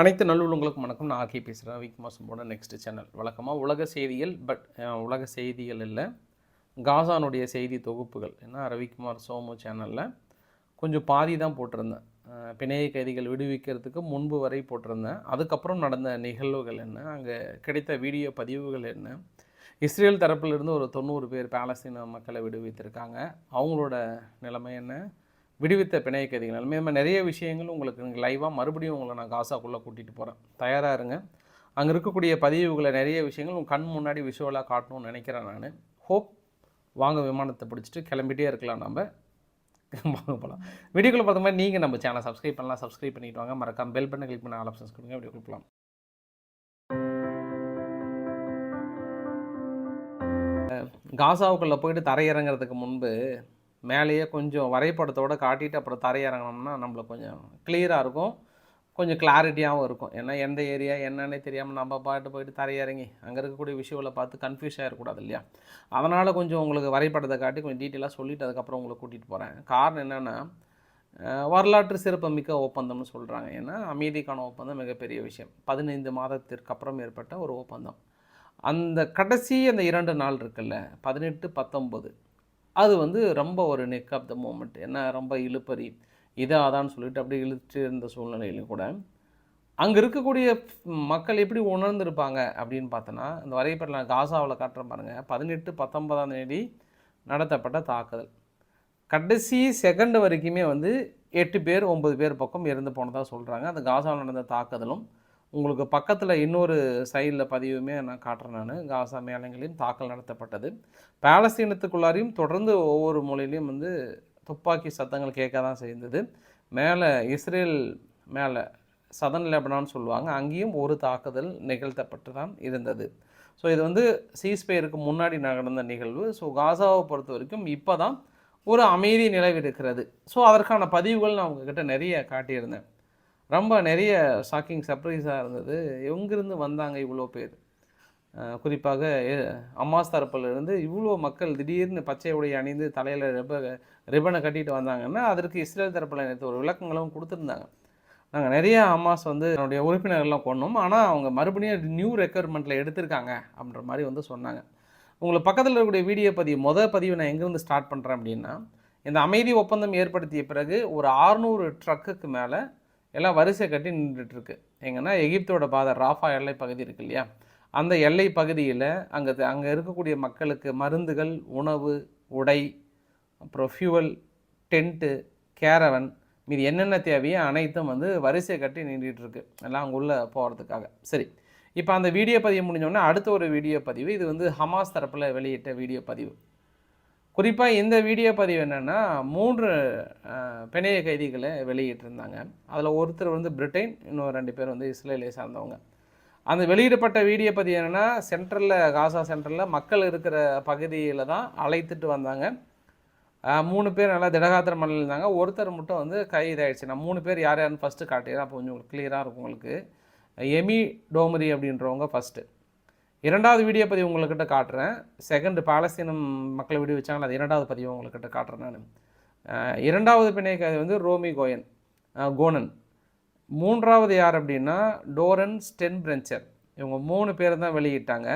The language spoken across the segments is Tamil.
அனைத்து நல்லுள்ளங்களுக்கும் வணக்கம். நான் ஆர்கே பேசுகிறேன் வீக் மாசம்போட நெக்ஸ்ட் சேனல் வழக்கமாக உலக செய்திகள் பட் உலக செய்திகள் இல்லை. காசானுடைய செய்தி தொகுப்புகள். ஏன்னா ரவிக்குமார் சோமு சேனலில் கொஞ்சம் பாதி தான் போட்டிருந்தேன். பிணைய கைதிகள் விடுவிக்கிறதுக்கு முன்பு வரை போட்டிருந்தேன். அதுக்கப்புறம் நடந்த நிகழ்வுகள் என்ன அங்கே கிடைத்த வீடியோ பதிவுகள் என்ன இஸ்ரேல் தரப்பிலிருந்து ஒரு தொண்ணூறு பேர் பாலஸ்தீன மக்களை விடுவித்திருக்காங்க. அவங்களோட நிலைமை என்ன விடுவித்த பிணைய கைதிகள். நிலைமை மாதிரி நிறைய விஷயங்கள் உங்களுக்கு லைவாக மறுபடியும் உங்களை நான் காசாக்குள்ளே கூட்டிகிட்டு போகிறேன் தயாராக இருங்க. அங்கே இருக்கக்கூடிய பதிவுகளை நிறைய விஷயங்கள் உங்கள் கண் முன்னாடி விஷுவலாக காட்டணும்னு நினைக்கிறேன் நான். ஹோப் வாங்க விமானத்தை பிடிச்சிட்டு கிளம்பிட்டே இருக்கலாம் நம்ம வாங்க போகலாம் வீடியோக்குள்ளே பார்த்த மாதிரி நீங்கள் நம்ம சேனலை சப்ஸ்கிரைப் பண்ணலாம். சப்ஸ்கிரைப் பண்ணிட்டு வாங்க. மறக்காம பெல் பண்ண கிளிக் பண்ண ஆல் ஆப்ஷன்ஸ் கொடுங்க. வீடியோ கொடுக்கலாம் காசாவுக்குள்ளே போயிட்டு தரையிறங்கிறதுக்கு முன்பு மேலேயே கொஞ்சம் வரைபடத்தோடு காட்டிட்டு அப்புறம் தரையிறங்கினோம்னா நம்மளுக்கு கொஞ்சம் கிளியராக இருக்கும். கொஞ்சம் கிளாரிட்டியாகவும் இருக்கும். ஏன்னா எந்த ஏரியா என்னன்னே தெரியாமல் நம்ம பாட்டு போயிட்டு தரையிறங்கி அங்கே இருக்கக்கூடிய விஷயங்களை பார்த்து கன்ஃபியூஸ் ஆகிடக்கூடாது இல்லையா? அதனால் கொஞ்சம் உங்களுக்கு வரைபடத்தை காட்டி கொஞ்சம் டீட்டெயிலாக சொல்லிவிட்டு அதுக்கப்புறம் உங்களை கூட்டிகிட்டு போகிறேன் காரணம் என்னென்னா வரலாற்று சிறப்புமிக்க ஒப்பந்தம்னு சொல்கிறாங்க ஏன்னா அமைதிக்கான ஒப்பந்தம் மிகப்பெரிய விஷயம். பதினைந்து மாதத்திற்கு அப்புறம் ஏற்பட்ட ஒரு ஒப்பந்தம். அந்த கடைசி அந்த இரண்டு நாள் இருக்குல்ல பதினெட்டு பத்தொம்பது அது வந்து ரொம்ப ஒரு நெக் ஆஃப் த மூமெண்ட் என்ன ரொம்ப இழுப்பறி இதா அதான்னு சொல்லிட்டு அப்படியே இழுத்து இருந்த சூழ்நிலையிலும் கூட அங்கே இருக்கக்கூடிய மக்கள் எப்படி உணர்ந்திருப்பாங்க அப்படின்னு பார்த்தோன்னா இந்த வரைபடம் நான் காசாவில் காட்டுறேன் பாருங்கள் பதினெட்டு பத்தொன்பதாம் தேதி நடத்தப்பட்ட தாக்குதல். கடைசி செகண்ட் வரைக்குமே வந்து எட்டு பேர் ஒன்பது பேர் பக்கம் இறந்து போனதாக சொல்கிறாங்க அந்த காசாவில் நடந்த தாக்குதலும் உங்களுக்கு பக்கத்தில் இன்னொரு சைடில் பதிவுமே நான் காட்டுறேன் நான். காசா மேலங்களையும் தாக்கல் நடத்தப்பட்டது. பாலஸ்தீனத்துக்குள்ளாரையும் தொடர்ந்து ஒவ்வொரு மொழியிலையும் வந்து துப்பாக்கி சத்தங்கள் கேட்க தான் செய்தது. மேலே இஸ்ரேல் மேலே சதன் லெபனான்னு சொல்லுவாங்க. அங்கேயும் ஒரு தாக்குதல் நிகழ்த்தப்பட்டு தான் இருந்தது. ஸோ இது வந்து சீஸ்பேருக்கு முன்னாடி நடந்த நிகழ்வு. ஸோ காசாவை பொறுத்த வரைக்கும் இப்போ தான் ஒரு அமைதி நிலவிருக்கிறது. ஸோ அதற்கான பதிவுகள் நான் உங்ககிட்ட நிறைய காட்டியிருந்தேன். ரொம்ப நிறைய ஷாக்கிங் சர்ப்ரைஸாக இருந்தது. எங்கிருந்து வந்தாங்க இவ்வளோ பேர்? குறிப்பாக அம்மாஸ் தரப்பிலிருந்து இவ்வளோ மக்கள் திடீர்னு பச்சை உடை அணிந்து தலையில் ரிப ரிப்பனை கட்டிட்டு வந்தாங்கன்னா அதற்கு இஸ்ரேல் தரப்பில் நேற்று ஒரு விளக்கங்களும் கொடுத்துருந்தாங்க. நாங்கள் நிறைய அம்மாஸ் வந்து என்னுடைய உறுப்பினர்கள்லாம் கொண்டோம் ஆனால் அவங்க மறுபடியும் நியூ ரெக்குயர்மெண்ட்டில் எடுத்திருக்காங்க அப்படின்ற மாதிரி வந்து சொன்னாங்க. உங்களுக்கு பக்கத்தில் இருக்கக்கூடிய வீடியோ பதிவு மொதல் பதிவு நான் எங்கேருந்து ஸ்டார்ட் பண்ணுறேன் அப்படின்னா இந்த அமைதி ஒப்பந்தம் ஏற்படுத்திய பிறகு ஒரு 600 ட்ரக்குக்கு மேலே எல்லாம் வரிசை கட்டி நின்றுட்டுருக்கு. எங்கன்னா எகிப்தோட பாதை ராஃபா எல்லை பகுதி இருக்கு இல்லையா? அந்த எல்லை பகுதியில் அங்கே அங்கே இருக்கக்கூடிய மக்களுக்கு மருந்துகள் உணவு உடை அப்புறம் ஃபியூவல் டென்ட்டு கேரவன் மீது என்னென்ன தேவையோ அனைத்தும் வந்து வரிசை கட்டி நின்றுட்டுருக்கு எல்லாம் அங்கே உள்ளே போகிறதுக்காக சரி. இப்போ அந்த வீடியோ பதிவு முடிஞ்சோடனே அடுத்த ஒரு வீடியோ பதிவு. இது வந்து ஹமாஸ் தரப்பில் வெளியிட்ட வீடியோ பதிவு. குறிப்பாக இந்த வீடியோ பதிவு என்னென்னா மூன்று பிணைய கைதிகளை வெளியிட்டிருந்தாங்க. அதில் ஒருத்தர் வந்து பிரிட்டன் இன்னும் ரெண்டு பேர் வந்து இஸ்ரேலை சார்ந்தவங்க. அந்த வெளியிடப்பட்ட வீடியோ பதிவு என்னென்னா சென்ட்ரலில் காசா சென்டரில் மக்கள் இருக்கிற பகுதியில் தான் அழைத்துட்டு வந்தாங்க. மூணு பேர் நல்லா திடகாத்திர மண்ணில் இருந்தாங்க ஒருத்தர் மட்டும் வந்து கை இதாயிடுச்சு நான் மூணு பேர் யார் யாருன்னு ஃபஸ்ட்டு காட்டிடுறேன். அப்போ கொஞ்சம் கிளியராக இருக்கும் உங்களுக்கு. எமி டோமரி அப்படின்றவங்க ஃபஸ்ட்டு இரண்டாவது வீடியோ பதிவு உங்கள்கிட்ட காட்டுறேன். செகண்ட் பாலஸ்தீனம் மக்களை விடுவிச்சாங்களா? அது இரண்டாவது பதிவு உங்கள்கிட்ட காட்டுறேன் நான். இரண்டாவது பிணைய கைதி வந்து ரோமி கோயன் கோனன். மூன்றாவது யார் அப்படின்னா டோரன் ஸ்டென் பிரென்ச்சர் இவங்க மூணு பேர் தான் வெளியிட்டாங்க.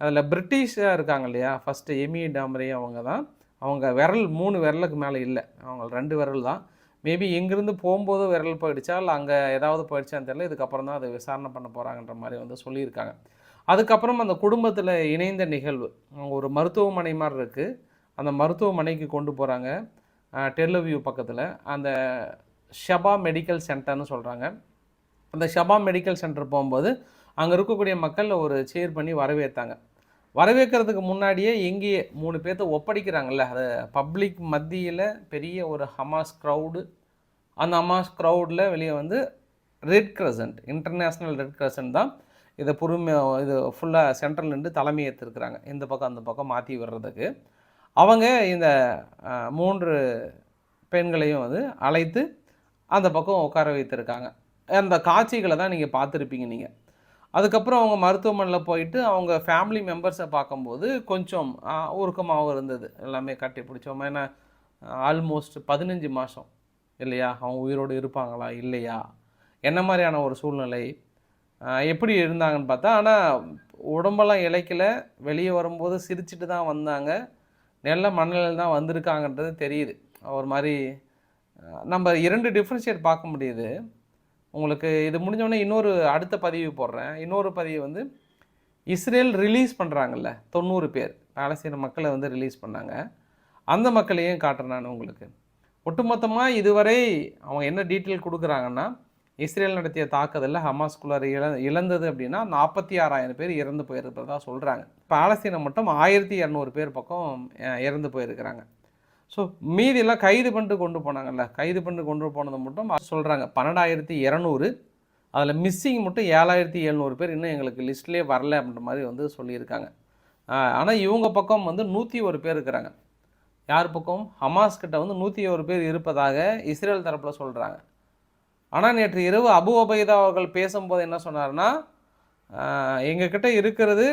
அதில் பிரிட்டிஷாக இருக்காங்க இல்லையா? ஃபஸ்ட்டு எமி டாமரி அவங்க தான். அவங்க விரல் மூணு விரலுக்கு மேலே இல்லை. அவங்க ரெண்டு விரல் தான். மேபி இங்கேருந்து போகும்போது விரல் போயிடுச்சா? இல்லை அங்கே ஏதாவது போயிடுச்சான்னு தெரியல. இதுக்கப்புறம் தான் அதை விசாரணை பண்ண போகிறாங்கன்ற மாதிரி வந்து சொல்லியிருக்காங்க. அதுக்கப்புறம் அந்த குடும்பத்தில் இணைந்த நிகழ்வு. ஒரு மருத்துவமனை மாதிரி இருக்குது அந்த மருத்துவமனைக்கு கொண்டு போகிறாங்க டெல்லவியூ பக்கத்தில். அந்த ஷபா மெடிக்கல் சென்டர்னு சொல்கிறாங்க அந்த ஷபா மெடிக்கல் சென்டர் போகும்போது அங்கே இருக்கக்கூடிய மக்கள் ஒரு சேர் பண்ணி வரவேற்றாங்க. வரவேற்கிறதுக்கு முன்னாடியே இங்கேயே மூணு பேர்த்த ஒப்படைக்கிறாங்கல்ல. அது பப்ளிக் மத்தியில் பெரிய ஒரு ஹமாஸ் க்ரௌடு அந்த ஹமாஸ் க்ரௌடில் வெளியே வந்து Red Crescent International Red Crescent தான் இதை பொறுமை இது ஃபுல்லாக சென்ட்ரல் நின்று தலைமை ஏற்றிருக்கிறாங்க இந்த பக்கம் அந்த பக்கம் மாற்றி விடுறதுக்கு. அவங்க இந்த மூன்று பெண்களையும் வந்து அழைத்து அந்த பக்கம் உட்கார வைத்திருக்காங்க. அந்த காட்சிகளை தான் நீங்கள் பார்த்துருப்பீங்க நீங்கள் அதுக்கப்புறம் அவங்க மருத்துவமனையில் போயிட்டு அவங்க ஃபேமிலி மெம்பர்ஸை பார்க்கும்போது கொஞ்சம் உருக்கமாகவும் இருந்தது. எல்லாமே கட்டி பிடிச்சோம். ஏன்னா ஆல்மோஸ்ட் பதினஞ்சு மாதம் இல்லையா? அவங்க உயிரோடு இருப்பாங்களா? இல்லையா? என்ன மாதிரியான ஒரு சூழ்நிலை? எப்படி இருந்தாங்கன்னு பார்த்தா ஆனால் உடம்பெல்லாம் இழைக்கல. வெளியே வரும்போது சிரிச்சிட்டு தான் வந்தாங்க. நல்ல மனநிலையில் தான் வந்திருக்காங்கன்றது தெரியுது. ஒரு மாதிரி நம்ம இரண்டு டிஃப்ரென்ஷியேட் பார்க்க முடியுது. உங்களுக்கு இது முடிஞ்சோடனே இன்னொரு அடுத்த பதிவு போடுறேன். இன்னொரு பதிவு வந்து இஸ்ரேல் ரிலீஸ் பண்ணுறாங்கல்ல தொண்ணூறு பேர். பாலஸ்தீன மக்களை வந்து ரிலீஸ் பண்ணாங்க. அந்த மக்களையும் காட்டுறேன் நான் உங்களுக்கு. ஒட்டுமொத்தமாக இதுவரை அவங்க என்ன டீட்டெயில் கொடுக்குறாங்கன்னா இஸ்ரேல் நடத்திய தாக்குதலில் ஹமாஸ்குள்ளார் இழ இழந்தது அப்படின்னா நாற்பத்தி ஆறாயிரம் பேர் இறந்து போயிருக்கிறதா சொல்கிறாங்க பாலஸ்தீனம் மட்டும் ஆயிரத்தி இரநூறு பேர் பக்கம் இறந்து போயிருக்கிறாங்க. ஸோ மீதியெல்லாம் கைது பண்ணிட்டு கொண்டு போனாங்கல்ல. கைது பண்ணிட்டு கொண்டு போனது மட்டும் சொல்கிறாங்க பன்னெண்டாயிரத்தி இரநூறு. அதில் மிஸ்ஸிங் மட்டும் ஏழாயிரத்தி எழுநூறு பேர் இன்னும் எங்களுக்கு லிஸ்ட்லேயே வரல அப்படின்ற மாதிரி வந்து சொல்லியிருக்காங்க. ஆனால் இவங்க பக்கம் வந்து நூற்றி ஒரு பேர் இருக்கிறாங்க. யார் பக்கம்? ஹமாஸ் கிட்ட வந்து நூற்றி ஒரு பேர் இருப்பதாக இஸ்ரேல் தரப்பில் சொல்கிறாங்க ஆனால் நேற்று இரவு அபு அபைதா அவர்கள் பேசும்போது என்ன சொன்னார்னா எங்ககிட்ட இருக்கிறது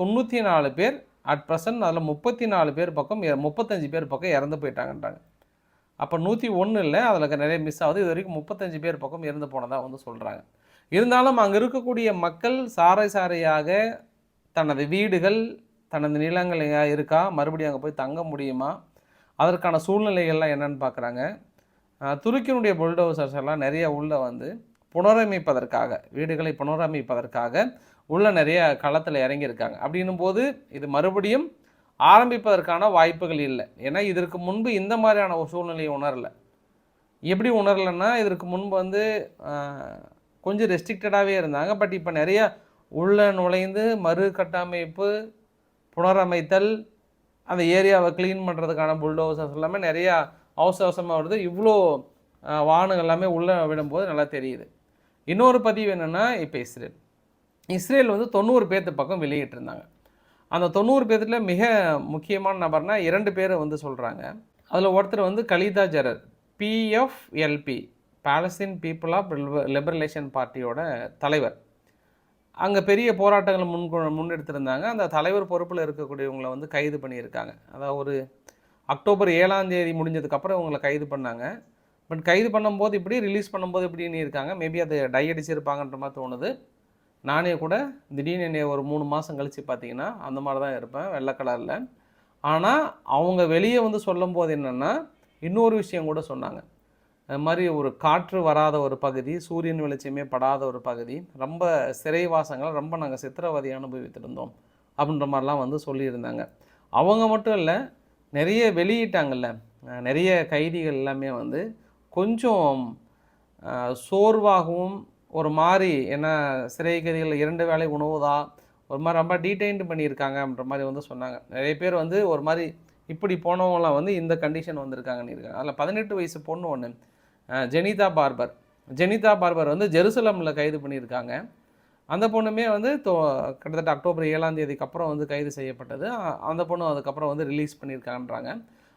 தொண்ணூற்றி நாலு பேர் அட் ப்ரெசன்ட் அதில் முப்பத்தி நாலு பேர் பக்கம் முப்பத்தஞ்சு பேர் பக்கம் இறந்து போயிட்டாங்கன்றாங்க. அப்போ நூற்றி ஒன்று இல்லை அதில் நிறைய மிஸ் ஆகுது. இது வரைக்கும் முப்பத்தஞ்சு பேர் பக்கம் இறந்து போனதாக வந்து சொல்கிறாங்க இருந்தாலும் அங்கே இருக்கக்கூடிய மக்கள் சாறை சாறையாக தனது வீடுகள் தனது நிலங்கள் இருக்கா? மறுபடியும் அங்கே போய் தங்க முடியுமா? அதற்கான சூழ்நிலைகள்லாம் என்னன்னு பார்க்குறாங்க துருக்கியினுடைய புல்டோசர்ஸ் எல்லாம் நிறைய உள்ளே வந்து புனரமைப்பதற்காக வீடுகளை புனரமைப்பதற்காக உள்ள நிறைய களத்தில் இறங்கியிருக்காங்க. அப்படின்னும் போது இது மறுபடியும் ஆரம்பிப்பதற்கான வாய்ப்புகள் இல்லை. ஏன்னா இதற்கு முன்பு இந்த மாதிரியான ஒரு சூழ்நிலையை உணரல. எப்படி உணரலைன்னா இதற்கு முன்பு வந்து கொஞ்சம் ரெஸ்ட்ரிக்டடாகவே இருந்தாங்க. பட் இப்போ நிறைய உள்ள நுழைந்து மறு கட்டமைப்பு புனரமைத்தல் அந்த ஏரியாவை க்ளீன் பண்ணுறதுக்கான புல்டோசர்ஸ் எல்லாமே நிறையா அவசர அவசரமாக வருது இவ்வளோ ஆஹ், வாகனங்கள் எல்லாமே உள்ளே விடும்போது நல்லா தெரியுது. இன்னொரு பதிவு என்னென்னா இப்போ இஸ்ரேல். இஸ்ரேல் வந்து தொண்ணூறு பேர்த்து பக்கம் வெளியிட்டிருந்தாங்க. அந்த தொண்ணூறு பேர்த்துல மிக முக்கியமான நபர்னால் இரண்டு பேரை வந்து சொல்கிறாங்க அதில் ஒருத்தர் வந்து Khalida Jarrar PFLP Palestine people of liberation பார்ட்டியோட தலைவர். அங்கே பெரிய போராட்டங்களை முன் முன்னெடுத்திருந்தாங்க. அந்த தலைவர் பொறுப்பில் இருக்கக்கூடியவங்களை வந்து கைது பண்ணியிருக்காங்க. அதாவது ஒரு அக்டோபர் ஏழாம் தேதி முடிஞ்சதுக்கப்புறம் இவங்களை கைது பண்ணாங்க. பட் கைது பண்ணும்போது இப்படி ரிலீஸ் பண்ணும்போது இப்படின்னு இருக்காங்க மேபி அது டை அடிச்சிருப்பாங்கன்ற மாதிரி தோணுது. நானே கூட திடீர்னு என்னை ஒரு மூணு மாதம் கழித்து பார்த்தீங்கன்னா அந்த மாதிரி தான் இருப்பேன் வெள்ளை கலரில். ஆனால் அவங்க வெளியே வந்து சொல்லும்போது என்னென்னா இன்னொரு விஷயம் கூட சொன்னாங்க. அது மாதிரி ஒரு காற்று வராத ஒரு பகுதி சூரியன் வெளிச்சமே படாத ஒரு பகுதி ரொம்ப சிறைவாசங்கள் ரொம்ப நாங்கள் சித்திரவதை அனுபவித்திருந்தோம் அப்படின்ற மாதிரிலாம் வந்து சொல்லியிருந்தாங்க. அவங்க மட்டும் இல்லை நிறைய வெளியிட்டாங்கள்ல நிறைய கைதிகள் எல்லாமே வந்து கொஞ்சம் சோர்வாகவும் ஒரு மாதிரி ஏன்னா சிறை கைதிகள் இரண்டு வேலை உணவு தான் ஒரு மாதிரி ரொம்ப டீடைன்டு பண்ணியிருக்காங்க அப்படின்ற மாதிரி வந்து சொன்னாங்க. நிறைய பேர் வந்து ஒரு மாதிரி இப்படி போனவங்களாம் வந்து இந்த கண்டிஷன் வந்திருக்காங்கன்னு இருக்காங்க. அதில் பதினெட்டு வயசு பொண்ணு ஒன்று ஜெனிதா பார்பர். ஜெனிதா பார்பர் வந்து ஜெருசலமில் கைது பண்ணியிருக்காங்க. அந்த பொண்ணுமே வந்து தோ கிட்டத்தட்ட அக்டோபர் ஏழாம் தேதிக்கு அப்புறம் வந்து கைது செய்யப்பட்டது. அந்த பொண்ணு அதுக்கப்புறம் வந்து ரிலீஸ் பண்ணியிருக்காங்கன்றாங்க.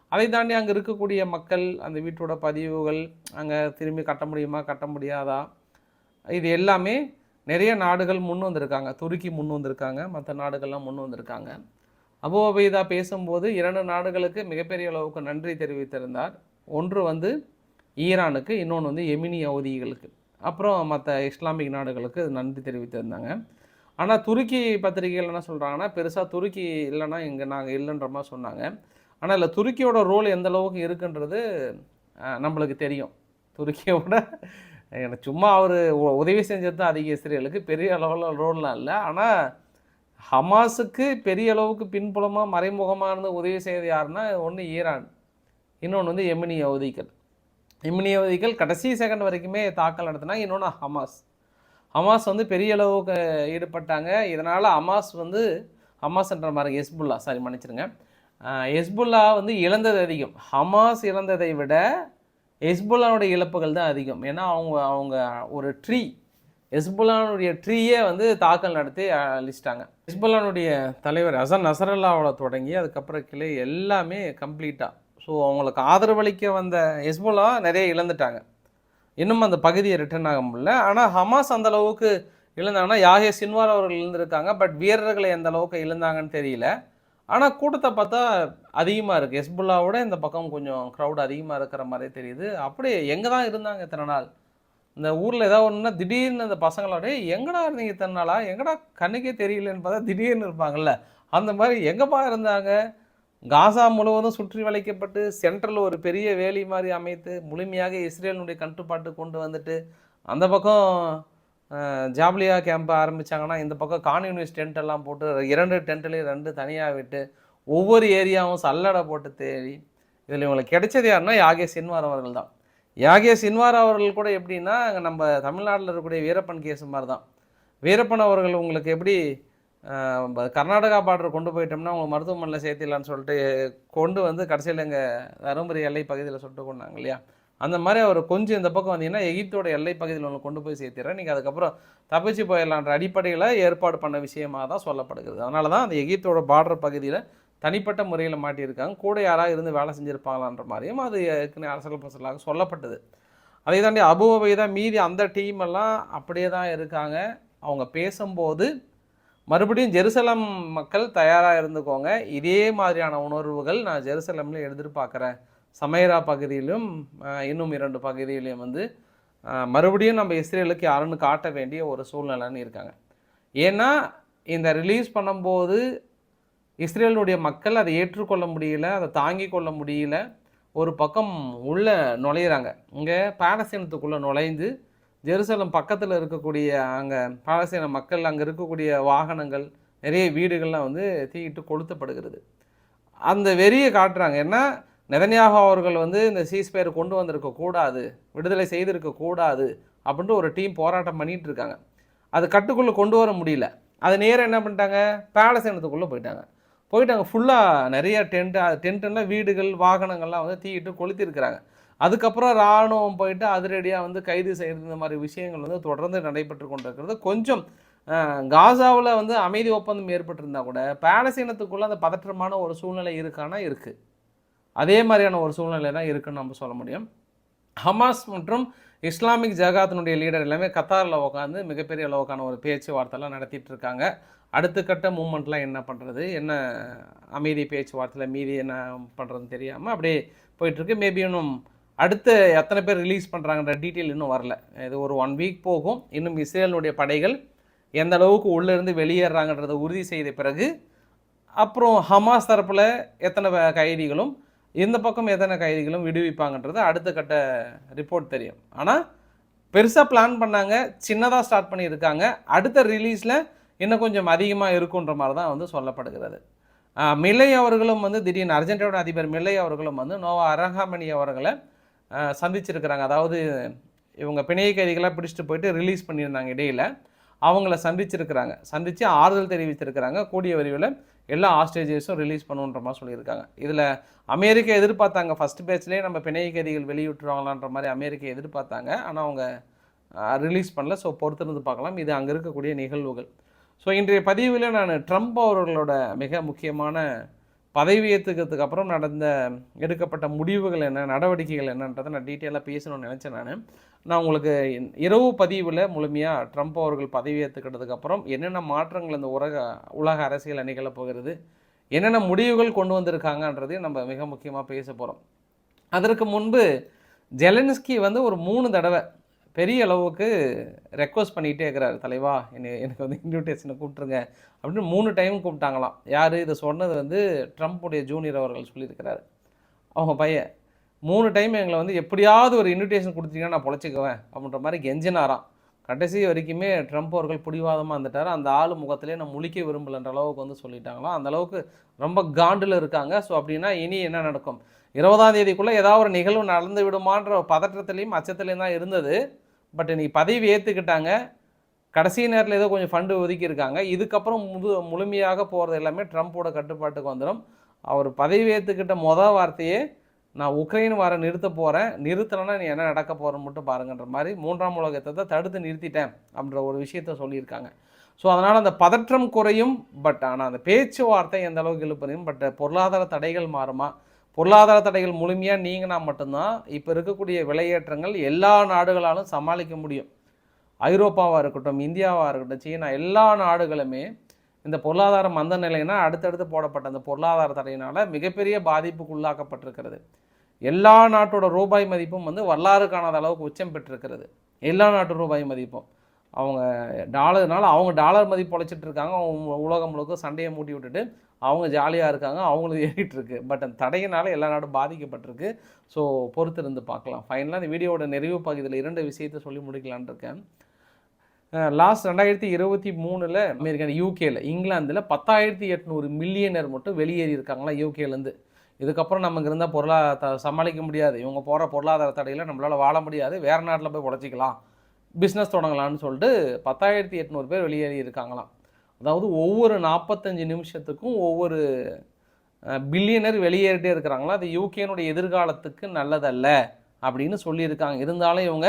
அதை தாண்டி அங்கே இருக்கக்கூடிய மக்கள் அந்த வீட்டோட பதிவுகள் அங்கே திரும்பி கட்ட முடியுமா கட்ட முடியாதா இது எல்லாமே நிறைய நாடுகள் முன் வந்திருக்காங்க. துருக்கி முன் வந்திருக்காங்க. மற்ற நாடுகள்லாம் முன் வந்திருக்காங்க. அபு பேசும்போது இரண்டு நாடுகளுக்கு மிகப்பெரிய அளவுக்கு நன்றி தெரிவித்திருந்தார். ஒன்று வந்து ஈரானுக்கு இன்னொன்று வந்து எமினி அவதிகளுக்கு அப்புறம் மற்ற இஸ்லாமிக் நாடுகளுக்கு நன்றி தெரிவித்திருந்தாங்க. ஆனால் துருக்கி பத்திரிகைகள் என்ன சொல்கிறாங்கன்னா பெருசாக துருக்கி இல்லைன்னா இங்கே நாங்கள் இல்லைன்ற மாதிரி சொன்னாங்க. ஆனால் இல்லை துருக்கியோட ரோல் எந்த அளவுக்கு இருக்குன்றது நம்மளுக்கு தெரியும். துருக்கியோட எனக்கு சும்மா அவர் உதவி செஞ்சது தான் அதிக இஸ்ரேலுக்கு பெரிய அளவில் ரோல்லாம் இல்லை. ஆனால் ஹமாஸுக்கு பெரிய அளவுக்கு பின்புலமாக மறைமுகமாக இருந்து உதவி செய்வது யாருன்னா ஒன்று ஈரான். இன்னொன்று வந்து எமினி யவுதிகள் இம்னியவதிகள் கடைசி செகண்ட் வரைக்குமே தாக்கல் நடத்தினாங்க இன்னொன்று ஹமாஸ். ஹமாஸ் வந்து பெரிய அளவுக்கு ஈடுபட்டாங்க. இதனால் ஹமாஸ் வந்து ஹமாஸ்ன்ற மாதிரி ஹெஸ்புல்லா சாரி மன்னிச்சிருங்க. அஹ் ஹெஸ்புல்லா வந்து இழந்தது அதிகம். ஹமாஸ் இழந்ததை விட எஸ்புல்லானுடைய இழப்புகள் தான் அதிகம். ஏன்னா அவங்க அவங்க ஒரு ட்ரீ ஹெஸ்புல்லானுடைய ட்ரீயே வந்து தாக்கல் நடத்தி அழிச்சிட்டாங்க. ஹெஸ்புல்லானுடைய தலைவர் அசன் நசரல்லாவோட தொடங்கி அதுக்கப்புறம் கிளை எல்லாமே கம்ப்ளீட்டாக ஸோ அவங்களுக்கு ஆதரவளிக்க வந்த ஹெஸ்புல்லா நிறைய இழந்துட்டாங்க. இன்னும் அந்த பகுதியை ரிட்டர்ன் ஆக முடியல. ஆனால் ஹமாஸ் அந்த அளவுக்கு இழந்தாங்கன்னா யாகே சின்வார் அவர்கள் இழந்திருக்காங்க. பட் வீரர்களை எந்த அளவுக்கு இழந்தாங்கன்னு தெரியல. ஆனால் கூட்டத்தை பார்த்தா அதிகமாக இருக்குது ஹெஸ்புல்லாவோட இந்த பக்கம் கொஞ்சம் க்ரௌட் அதிகமாக இருக்கிற மாதிரி தெரியுது. அப்படியே எங்கே தான் இருந்தாங்க இத்தனை நாள்? இந்த ஊரில் ஏதாவது ஒன்றுனா திடீர்னு அந்த பசங்களோட எங்கடா இருந்தீங்க இத்தனை நாளாக எங்கடா கண்ணுக்கே தெரியலன்னு பார்த்தா திடீர்னு இருப்பாங்கல்ல? அந்த மாதிரி எங்கப்பா இருந்தாங்க? காசா முழுவதும் சுற்றி வளைக்கப்பட்டு சென்ட்ரல் ஒரு பெரிய வேலி மாதிரி அமைத்து முழுமையாக இஸ்ரேலினுடைய கட்டுப்பாட்டு கொண்டு வந்துட்டு அந்த பக்கம் ஜாப்லியா கேம்ப் ஆரம்பித்தாங்கன்னா இந்த பக்கம் கான்யூனிஸ்ட் டென்ட் எல்லாம் போட்டு இரண்டு டென்ட்லேயும் ரெண்டு தனியாக விட்டு ஒவ்வொரு ஏரியாவும் சல்லடை போட்டு தேடி இதில் இவங்களுக்கு கிடைச்சது யாருன்னா யாகே சின்வார் அவர்கள் தான். யாகே சின்வார் அவர்கள் கூட எப்படின்னா நம்ம தமிழ்நாட்டில் இருக்கக்கூடிய வீரப்பன் கேஸ் மாதிரி தான் வீரப்பன் அவர்கள் உங்களுக்கு எப்படி கர்நாடகா பார்டர் கொண்டு போயிட்டோம்னா அவங்க மருத்துவமனையில் சேர்த்திடலான்னு சொல்லிட்டு கொண்டு வந்து கடைசியில் இங்கே தருமபுரி எல்லை பகுதியில் சுட்டு கொண்டாங்க இல்லையா? அந்த மாதிரி அவர் கொஞ்சம் இந்த பக்கம் வந்தீங்கன்னா எகிப்தோட எல்லை பகுதியில் ஒன்று கொண்டு போய் சேர்த்திடுறேன். நீங்கள் அதுக்கப்புறம் தப்பிச்சு போயிடலான்ற அடிப்படையில் ஏற்பாடு பண்ண விஷயமாக தான் சொல்லப்படுகிறது. அதனால தான் அந்த எகிப்தோட பார்டர் பகுதியில் தனிப்பட்ட முறையில் மாட்டியிருக்காங்க. கூட யாராவது இருந்து வேலை செஞ்சுருப்பாங்களான்ற மாதிரியும் அது ஏற்கனவே அரசியல் பசலாக சொல்லப்பட்டது. அதை தாண்டி அபுவை தான் மீதி அந்த டீம் எல்லாம் அப்படியே தான் இருக்காங்க. அவங்க பேசும்போது மறுபடியும் ஜெருசலம் மக்கள் தயாராக இருந்துக்கோங்க. இதே மாதிரியான உணர்வுகள் நான் ஜெருசலமில் எதிர்பார்க்குறேன் சமைரா பகுதியிலும் இன்னும் இரண்டு பகுதியிலையும் வந்து மறுபடியும் நம்ம இஸ்ரேலுக்கு யாருன்னு காட்ட வேண்டிய ஒரு சூழ்நிலைன்னு இருக்காங்க. ஏன்னா இந்த ரிலீஸ் பண்ணும்போது இஸ்ரேலுடைய மக்கள் அதை ஏற்றுக்கொள்ள முடியல அதை தாங்கி கொள்ள முடியல. ஒரு பக்கம் உள்ள நுழையிறாங்க. இங்கே பாலஸ்தீனத்துக்குள்ளே நுழைந்து ஜெருசலம் பக்கத்தில் இருக்கக்கூடிய அங்கே பாலஸ்தீன மக்கள் அங்கே இருக்கக்கூடிய வாகனங்கள் நிறைய வீடுகள்லாம் வந்து தீயிட்டு கொளுத்தப்படுகிறது. அந்த வெறியை காட்டுறாங்க. ஏன்னா நிதன்யாக அவர்கள் வந்து இந்த சீஸ்பேர் கொண்டு வந்திருக்க கூடாது விடுதலை செய்திருக்க கூடாது அப்படின்ட்டு ஒரு டீம் போராட்டம் பண்ணிகிட்டு இருக்காங்க. அது கட்டுக்குள்ளே கொண்டு வர முடியல. அது நேரம் என்ன பண்ணிட்டாங்க? பேலசேனத்துக்குள்ளே போயிட்டாங்க. போயிட்டாங்க. ஃபுல்லாக நிறைய டென்ட் டென்ட்டுலாம் வீடுகள் வாகனங்கள்லாம் வந்து தீயிட்டு கொளுத்திருக்கிறாங்க அதுக்கப்புறம் இராணுவம் போயிட்டு அதிரடியாக வந்து கைது செய்கிறது இந்த மாதிரி விஷயங்கள் வந்து தொடர்ந்து நடைபெற்று கொண்டிருக்கிறது. கொஞ்சம் காசாவில் வந்து அமைதி ஒப்பந்தம் ஏற்பட்டிருந்தா கூட பாலஸ்தீனத்துக்குள்ளே அந்த பதற்றமான ஒரு சூழ்நிலை இருக்கானா? இருக்குது அதே மாதிரியான ஒரு சூழ்நிலை தான் இருக்குன்னு நம்ம சொல்ல முடியும். ஹமாஸ் மற்றும் இஸ்லாமிக் ஜகாத்தினுடைய லீடர் எல்லாமே கத்தாரில் உட்காந்து மிகப்பெரிய அளவுக்கான ஒரு பேச்சுவார்த்தைலாம் நடத்திட்டு இருக்காங்க அடுத்த கட்ட மூமெண்ட்லாம் என்ன பண்ணுறது என்ன அமைதி பேச்சுவார்த்தையில் மீதி என்ன பண்ணுறதுன்னு தெரியாமல் அப்படியே போயிட்டுருக்கு. மேபி இன்னும் அடுத்து எத்தனை பேர் ரிலீஸ் பண்ணுறாங்கன்ற டீட்டெயில் இன்னும் வரல. இது ஒரு ஒன் வீக் போகும். இன்னும் இஸ்ரேலினுடைய படைகள் எந்த அளவுக்கு உள்ளே இருந்து வெளியேறாங்கன்றதை உறுதி செய்த பிறகு அப்புறம் ஹமாஸ் தரப்பில் எத்தனை கைதிகளும் இந்த பக்கம் எத்தனை கைதிகளும் விடுவிப்பாங்கன்றது அடுத்த கட்ட ரிப்போர்ட் தெரியும். ஆனால் பெருசாக பிளான் பண்ணாங்க சின்னதாக ஸ்டார்ட் பண்ணியிருக்காங்க. அடுத்த ரிலீஸில் இன்னும் கொஞ்சம் அதிகமாக இருக்குன்ற மாதிரி தான் வந்து சொல்லப்படுகிறது. மில்லை அவர்களும் வந்து திடீர்னு அர்ஜென்டினாவோட அதிபர் மில்லை அவர்களும் வந்து நோவா அரகாமணி அவர்களை சந்திச்சிருக்கிறாங்க. அதாவது இவங்க பிணைய கைதிகளாக பிடிச்சிட்டு போயிட்டு ரிலீஸ் பண்ணியிருந்தாங்க இடையில. அவங்கள சந்திச்சிருக்கிறாங்க. சந்தித்து ஆறுதல் தெரிவித்திருக்கிறாங்க. கூடிய வரிவில் எல்லா ஆஸ்ட்ரேஜர்ஸும் ரிலீஸ் பண்ணுன்ற மாதிரி சொல்லியிருக்காங்க. இதில் அமெரிக்கா எதிர்பார்த்தாங்க. ஃபஸ்ட் பேட்ச்லேயே நம்ம பிணைய கைதிகள் வெளியிட்டுருவாங்களான்ற மாதிரி அமெரிக்கா எதிர்பார்த்தாங்க. ஆனால் அவங்க ரிலீஸ் பண்ணல. ஸோ பொறுத்திருந்து பார்க்கலாம். இது அங்கே இருக்கக்கூடிய நிகழ்வுகள். ஸோ இன்றைய பதிவில் நான் ட்ரம்ப் அவர்களோட மிக முக்கியமான பதவி ஏற்றுக்கிறதுக்கு அப்புறம் நடந்த எடுக்கப்பட்ட முடிவுகள் என்ன நடவடிக்கைகள் என்னன்றதை நான் டீட்டெயிலாக பேசணும்னு நினச்சேன் நான். நான் உங்களுக்கு இன்- இரவு பதிவில் முழுமையாக ட்ரம்ப் அவர்கள் பதவியேற்றுக்கிட்டதுக்கு அப்புறம் என்னென்ன மாற்றங்கள் இந்த உலக உலக அரசியல் நிகழப் போகிறது என்னென்ன முடிவுகள் கொண்டு வந்திருக்காங்கன்றதையும் நம்ம மிக முக்கியமாக பேச போகிறோம் அதற்கு முன்பு ஜெலன்ஸ்கி வந்து ஒரு மூணு தடவை பெரிய அளவுக்கு ரெக்வஸ்ட் பண்ணிகிட்டே இருக்கிறாரு. தலைவா என்னை எனக்கு வந்து இன்விடேஷனை கூப்பிட்ருங்க அப்படின்னு மூணு டைம் கூப்பிட்டாங்களாம். யார்? இதை சொன்னது வந்து ட்ரம்ப்புடைய ஜூனியர் அவர்கள் சொல்லியிருக்கிறாரு. அவங்க பையன் மூணு டைம் எங்களை வந்து எப்படியாவது ஒரு இன்விடேஷன் கொடுத்தீங்கன்னா நான் பொழைச்சிக்குவேன் அப்படின்ற மாதிரி கெஞ்சினாராம். கடைசி வரைக்குமே ட்ரம்ப் அவர்கள் பிடிவாதமாக இருந்துட்டார். அந்த ஆள் முகத்திலே நான் முழிக்க விரும்பலன்ற அளவுக்கு வந்து சொல்லிட்டாங்களாம். அந்த அளவுக்கு ரொம்ப காண்டில் இருக்காங்க. ஸோ அப்படின்னா இனி என்ன நடக்கும்? இருபதாம் தேதிக்குள்ளே ஏதாவது ஒரு நிகழ்வு நடந்து விடுமான்ற பதற்றத்துலேயும் அச்சத்துலேயும் தான் இருந்தது. பட் இன்னைக்கு பதவி ஏற்றுக்கிட்டாங்க கடைசி நேரத்தில் ஏதோ கொஞ்சம் ஃபண்டு ஒதுக்கியிருக்காங்க. இதுக்கப்புறம் முழு முழுமையாக போகிறது எல்லாமே ட்ரம்ப்போட கட்டுப்பாட்டுக்கு வந்துடும் அவர் பதவி ஏற்றுக்கிட்ட மொதல் வார்த்தையே நான் உக்ரைன் வார நிறுத்த போகிறேன் நிறுத்தலைன்னா நீ என்ன நடக்க போகிறேன்னு மட்டும் பாருங்கன்ற மாதிரி மூன்றாம் உலகத்தை தான் தடுத்து நிறுத்திட்டேன். அப்படின்ற ஒரு விஷயத்த சொல்லியிருக்காங்க. ஸோ அதனால் அந்த பதற்றம் குறையும். பட் ஆனால் அந்த பேச்சுவார்த்தை எந்த அளவுக்கு இழுப்பதையும் பட் பொருளாதார தடைகள் மாறுமா? பொருளாதார தடைகள் முழுமையாக நீங்கினா மட்டும்தான் இப்போ இருக்கக்கூடிய விலையேற்றங்கள் எல்லா நாடுகளாலும் சமாளிக்க முடியும். ஐரோப்பாவாக இருக்கட்டும் இந்தியாவாக இருக்கட்டும் சீனா எல்லா நாடுகளுமே இந்த பொருளாதார மந்த நிலைனா அடுத்தடுத்து போடப்பட்ட அந்த பொருளாதார தடையினால் மிகப்பெரிய பாதிப்புக்கு உள்ளாக்கப்பட்டிருக்கிறது. எல்லா நாட்டோட ரூபாய் மதிப்பும் வந்து வரலாறு காணாத அளவுக்கு உச்சம் பெற்றிருக்கிறது. எல்லா நாட்டு ரூபாய் மதிப்பும். அவங்க டாலர்னால அவங்க டாலர் மதிப்பு உழைச்சிட்டு இருக்காங்க. அவங்க உலகம் முழுக்க சண்டையை மூட்டி விட்டுட்டு அவங்க ஜாலியாக இருக்காங்க அவங்களுக்கு ஏறிட்டு இருக்கு. பட் அந்த தடையினால எல்லா நாடும் பாதிக்கப்பட்டிருக்கு. ஸோ பொறுத்திருந்து பார்க்கலாம். ஃபைனலாக இந்த வீடியோவோட நிறைவு பகுதியில் இரண்டு விஷயத்தை சொல்லி முடிக்கலான்னு இருக்கேன். லாஸ்ட் ரெண்டாயிரத்தி இருபத்தி மூணில் அமெரிக்கன் யூகேல இங்கிலாந்தில் பத்தாயிரத்தி எட்நூறு மில்லியனர் மட்டும் வெளியேறி இருக்காங்களா யூகேலேருந்து இதுக்கப்புறம் நமக்கு இருந்தால் பொருளாதார சமாளிக்க முடியாது. இவங்க போகிற பொருளாதார தடையில் நம்மளால் வாழ முடியாது. வேறு நாட்டில் போய் உழைச்சிக்கலாம் பிஸ்னஸ் தொடங்கலாம்னு சொல்லிட்டு பத்தாயிரத்தி எட்நூறு பேர் வெளியேறி இருக்காங்களாம். அதாவது ஒவ்வொரு நாற்பத்தஞ்சு நிமிஷத்துக்கும் ஒவ்வொரு பில்லியனர் வெளியேறிட்டே இருக்கிறாங்களா? அது யூகேனுடைய எதிர்காலத்துக்கு நல்லதல்ல அப்படின்னு சொல்லியிருக்காங்க. இருந்தாலும் இவங்க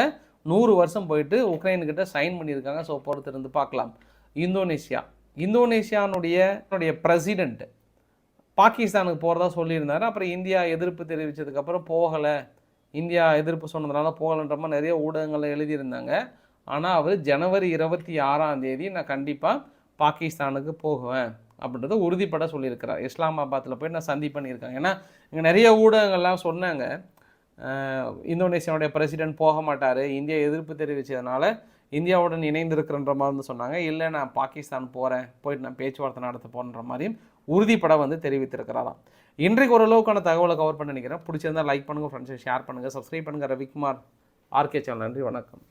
நூறு வருஷம் போயிட்டு உக்ரைன்கிட்ட சைன் பண்ணியிருக்காங்க. ஸோ பொறுத்து இருந்து பார்க்கலாம். இந்தோனேஷியா. இந்தோனேஷியானுடைய பிரசிடென்ட் பாகிஸ்தானுக்கு போகிறதா சொல்லியிருந்தாரு. அப்புறம் இந்தியா எதிர்ப்பு தெரிவித்ததுக்கப்புறம் போகலை. இந்தியா எதிர்ப்பு சொன்னதுனால போகலன்ற மாதிரி நிறைய ஊடகங்களில் எழுதியிருந்தாங்க. ஆனால் அவர் ஜனவரி இருபத்தி ஆறாம் தேதி நான் கண்டிப்பாக பாகிஸ்தானுக்கு போகுவேன் அப்படின்றத உறுதிப்பட சொல்லியிருக்கிறார். இஸ்லாமாபாத்தில் போய் நான் சந்தி பண்ணியிருக்காங்க ஏன்னா இங்கே நிறைய ஊடகங்கள்லாம் சொன்னாங்க. இந்தோனேஷியாவுடைய பிரசிடென்ட் போக மாட்டார். இந்தியா எதிர்ப்பு தெரிவித்ததுனால இந்தியாவுடன் இணைந்திருக்கிறன்ற மாதிரி வந்து சொன்னாங்க. இல்லை நான் பாகிஸ்தான் போகிறேன் போயிட்டு நான் பேச்சுவார்த்தை நடத்த போகிற மாதிரியும் உறுதிப்பட வந்து தெரிவித்திருக்கிறாராம். இன்றைக்கு ஓரளவுக்கான தகவலை கவர் பண்ண நினைக்கிறேன். பிடிச்சிருந்தா லைக் பண்ணுங்கள் ஃப்ரெண்ட்ஸை ஷேர் பண்ணுங்கள் சப்ஸ்கிரைப் பண்ணுங்கள் ரவிக்குமார் ஆர்கே சேனல் நன்றி வணக்கம்.